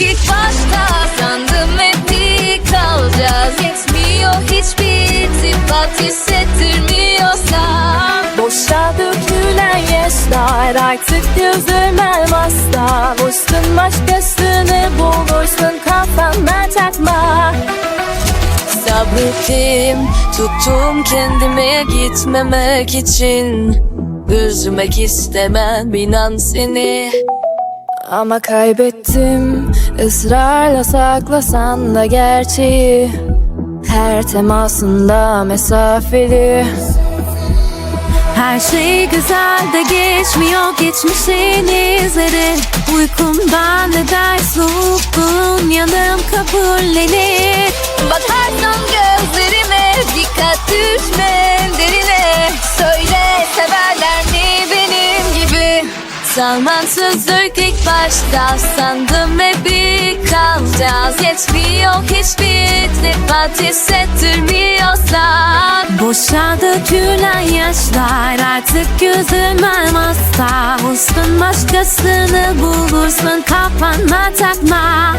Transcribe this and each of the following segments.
İlk başta sandım hep kalacağız. Yetmiyor hiçbir tifat hissettirmiyorsa. Boşa dökülen yaşlar artık gözümem asla Vursun başkasını bulursun kafamdan takma. Sabrettim tuttum kendime gitmemek için. Üzmek istemem inan seni. Ama kaybettim. Israrla saklasan da gerçeği Her temasında mesafeli. Her şey güzel de geçmiyor geçmişin izleri. Uykumdan eder soğukluğun yanım kabullenir. Bakarsan gözlerime dikkat düşme Zamansızlık ilk başta sandım ve bir kalacağız. Yetmiyor hiçbir iltifat hissettirmiyorsan Boşa dökülen yaşlar artık üzülmem asla Olsun başkasını bulursun kafana takma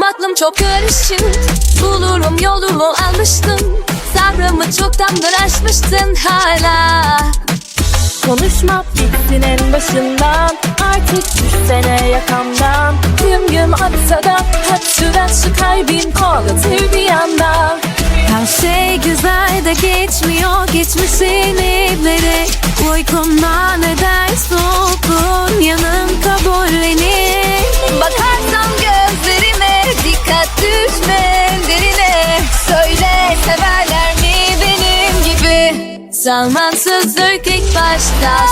kayboldum aklım çok karışık Bulurum yolumu almıştım. Sabrımı çoktandır aşmıştın hala. Konuşma bitsin en başından. Artık düşsene yakamdan. Gün gün atsa da süren şu kalbin ağlatır bir yandan Her şey güzel de geçmiyor geçmişin ipleri Uykumdan eder soğukluğun yanım kabullenir ilk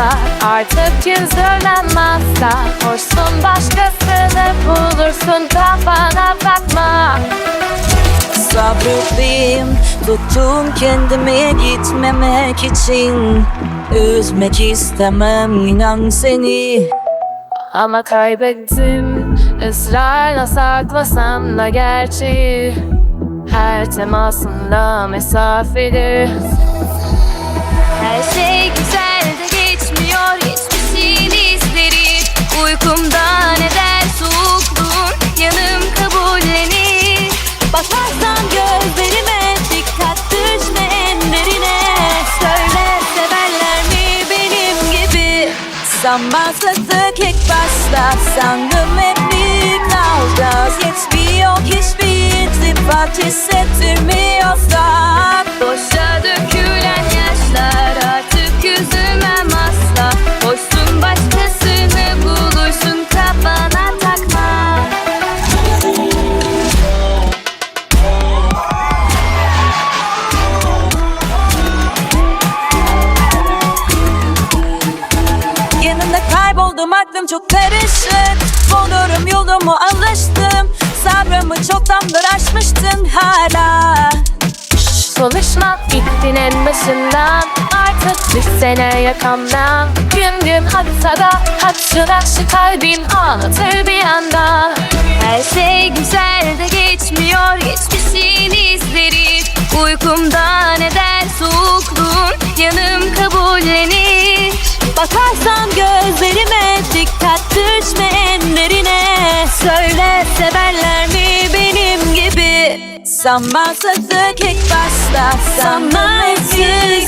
yaşlar artık üzülmem asla Hoşsun başkasını bulursun kafana bakma. Sabrettim tuttum kendime gitmemek için. Üzmek istemem inan seni. Ama kaybettim ısrarla saklasam da gerçeği Her temasında mesafeli. Her şey güzel Uykumdan eder soğukluğun Yanım kabullenir. Bakarsan gözlerime dikkat düşme enlerine Söyle severler mi benim gibi? Zamansızlık ilk başta sandım hep bir kalacağız Yetmiyor hiçbir iltifat hissettirmiyorsan Boşa aklım çok karışık. Bulurum yolumu alıştım. Sabrımı çoktandır aşmıştın hala. Konuşma. Bittin en başından. Artık düşsene yakamdan Gün gün atsa da Hatırla şu kalbin ağlatır bir anda. Her şey güzel de geçmiyor Geçmişin Zamansızlık ilk başta. Sandım hep bir